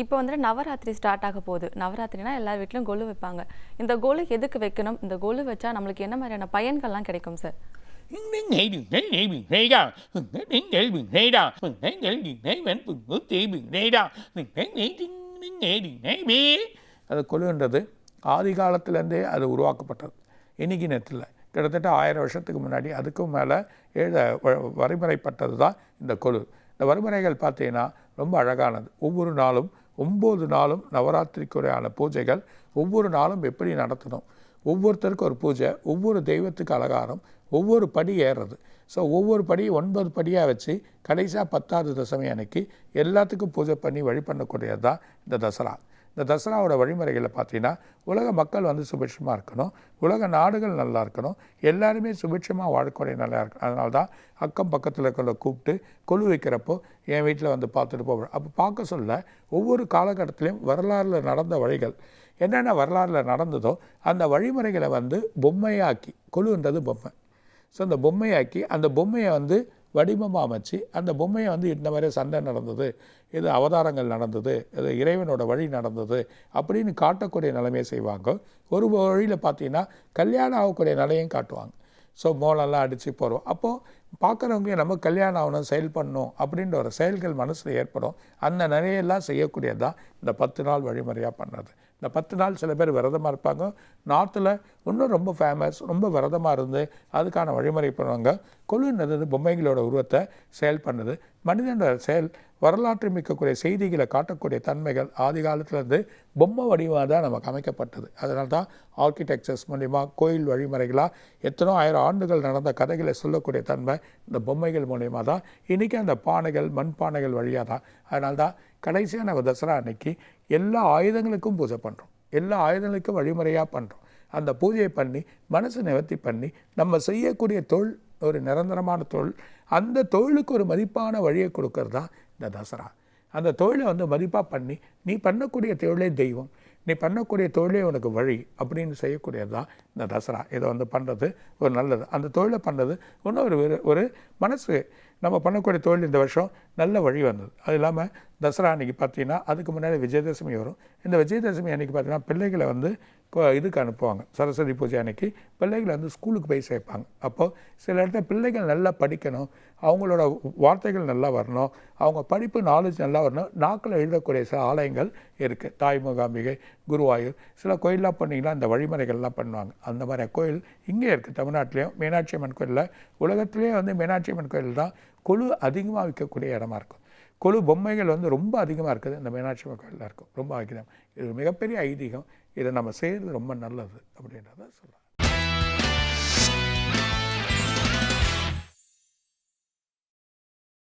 இப்போ வந்துட்டு நவராத்திரி ஸ்டார்ட் ஆக போகுது. நவராத்திரினா எல்லார் வீட்லையும் கொலு வைப்பாங்க. இந்த கொலு எதுக்கு வைக்கணும்? இந்த கொலு வச்சா நம்மளுக்கு என்ன மாதிரியான பயன்கள்லாம் கிடைக்கும் சார் அது கொலுன்றது ஆதி காலத்துலேருந்தே அது உருவாக்கப்பட்டது. இன்னைக்கு நேரத்தில் கிட்டத்தட்ட ஆயிரம் வருஷத்துக்கு முன்னாடி அதுக்கும் மேலே எழுத வரைமுறைப்பட்டது தான் இந்த கொலு. இந்த வரைமுறைகள் பார்த்தீங்கன்னா ரொம்ப அழகானது. ஒவ்வொரு நாளும் ஒம்பது நாளும் நவராத்திரிக்குறையான பூஜைகள் ஒவ்வொரு நாளும் எப்படி நடத்தணும்? ஒவ்வொருத்தருக்கும் ஒரு பூஜை ஒவ்வொரு தெய்வத்துக்கு அலங்காரம் ஒவ்வொரு படி ஏறுறது. ஸோ ஒவ்வொரு படி ஒன்பது படியாக வச்சு கடைசியாக பத்தாவது தசமி அன்னைக்கு எல்லாத்துக்கும் பூஜை பண்ணி வழிபண்ணக்கூடியது தான் இந்த தசரா. இந்த தசராவோட வழிமுறைகளை பார்த்தீங்கன்னா உலக மக்கள் வந்து சுபிட்சமாக இருக்கணும். உலக நாடுகள் நல்லா இருக்கணும். எல்லாருமே சுபிட்சமாக வாழ்க்கை நல்லா இருக்கணும். அதனால தான் அக்கம் பக்கத்தில் இருக்கிற கூப்பிட்டு கொலு வைக்கிறப்போ என் வீட்டில் வந்து பார்த்துட்டு போவேன் அப்போ பார்க்க சொல்ல ஒவ்வொரு காலகட்டத்திலையும் வரலாறில் நடந்த வழிகள் என்னென்ன வரலாறில் நடந்ததோ அந்த வழிமுறைகளை வந்து பொம்மையாக்கி கொலுன்றது பொம்மை. ஸோ அந்த பொம்மையாக்கி அந்த பொம்மையை வந்து வடிவமாக அமைச்சு அந்த பொம்மையை வந்து இந்த மாதிரி சண்டை நடந்தது இது அவதாரங்கள் நடந்தது இது இறைவனோட வழி நடந்தது அப்படின்னு காட்டக்கூடிய நிலைமையை செய்வாங்க. ஒரு வழியில் பார்த்தீங்கன்னா கல்யாணம் ஆகக்கூடிய நிலையும் காட்டுவாங்க. ஸோ மோளெல்லாம் அடித்து போகிறோம் அப்போது பார்க்குறவங்க நம்ம கல்யாணம் ஆகணும் செயல் பண்ணணும் அப்படின்ற ஒரு செயல்கள் மனசில் ஏற்படும். அந்த நிறையெல்லாம் செய்யக்கூடியது தான் இந்த பத்து நாள் வழிமுறையாக பண்ணுறது இந்த பத்து நாள் சில பேர் விரதமாக இருப்பாங்க. நார்த்தில் இன்னும் ரொம்ப ஃபேமஸ் ரொம்ப விரதமாக இருந்து அதுக்கான வழிமுறை பண்ணுவாங்க. கொலுன்றது பொம்மைகளோட உருவத்தை செயல் பண்ணுது. மனிதனோட செயல் வரலாற்று மிக்கக்கூடிய செய்திகளை காட்டக்கூடிய தன்மைகள் ஆதி காலத்துலேருந்து பொம்மை வடிவமாக தான் நமக்கு அமைக்கப்பட்டது. அதனால தான் ஆர்கிடெக்சர்ஸ் மூலிமா கோயில் வழிமுறைகளாக எத்தனோ ஆயிரம் ஆண்டுகள் நடந்த கதைகளை சொல்லக்கூடிய தன்மை இந்த பொம்மைகள் மூலிமா தான். இன்றைக்கி அந்த பானைகள் மண்பானைகள் வழியாக தான். அதனால தான் கடைசியாக நம்ம தசரா அன்னைக்கு எல்லா ஆயுதங்களுக்கும் பூஜை பண்ணுறோம் எல்லா ஆயுதங்களுக்கும் வழிமுறையாக பண்ணுறோம் அந்த பூஜையை பண்ணி மனசை நிவர்த்தி பண்ணி நம்ம செய்யக்கூடிய தொழில் ஒரு நிரந்தரமான தொழில். அந்த தொழிலுக்கு ஒரு மதிப்பான வழியை கொடுக்கறது தான் இந்த தசரா. அந்த தொழிலை வந்து மதிப்பாக பண்ணி நீ பண்ணக்கூடிய தொழிலே தெய்வம் நீ பண்ணக்கூடிய தொழிலே உனக்கு வழி அப்படின்னு செய்யக்கூடியது தான் இந்த தசரா. இதை வந்து பண்ணுறது ஒரு நல்லது. அந்த தொழிலை பண்ணுறது இன்னும் ஒரு ஒரு- ஒரு மனசு. நம்ம பண்ணக்கூடிய தொழில் இந்த வருஷம் நல்ல வழி வந்தது. அது இல்லாமல் தசரா அன்னைக்கு பார்த்தீங்கன்னா அதுக்கு முன்னாடி விஜயதசமி வரும். இந்த விஜயதசமி அன்றைக்கி பார்த்தீங்கன்னா பிள்ளைகளை வந்து இதுக்கு அனுப்புவாங்க. சரஸ்வதி பூஜை அன்னைக்கு பிள்ளைகளை வந்து ஸ்கூலுக்கு போய் சேர்ப்பாங்க. அப்போது சில இடத்துல பிள்ளைகள் நல்லா படிக்கணும் அவங்களோட வார்த்தைகள் நல்லா வரணும் அவங்க படிப்பு நாலேஜ் நல்லா வரணும் நாக்கில் எழுதக்கூடிய சில ஆலயங்கள் இருக்குது தாய் மூகாம்பிகை குருவாயூர் சில கோயிலெலாம் பண்ணிங்கன்னா அந்த வழிமுறைகள்லாம் பண்ணுவாங்க. அந்த மாதிரி கோயில் இங்கே இருக்குது தமிழ்நாட்டிலையும். மீனாட்சி அம்மன் கோயிலில் உலகத்துலேயே வந்து மீனாட்சி அம்மன் கோயில் தான் குழு அதிகமாக விற்கக்கூடிய இடமா இருக்கும். கொலு பொம்மைகள் வந்து ரொம்ப அதிகமாக இருக்குது இந்த மீனாட்சி அம்மன் இருக்கும். ரொம்ப அதிகம் இது மிகப்பெரிய ஐதீகம். இதை நம்ம செய்கிறது ரொம்ப நல்லது அப்படின்றத சொல்கிறேன்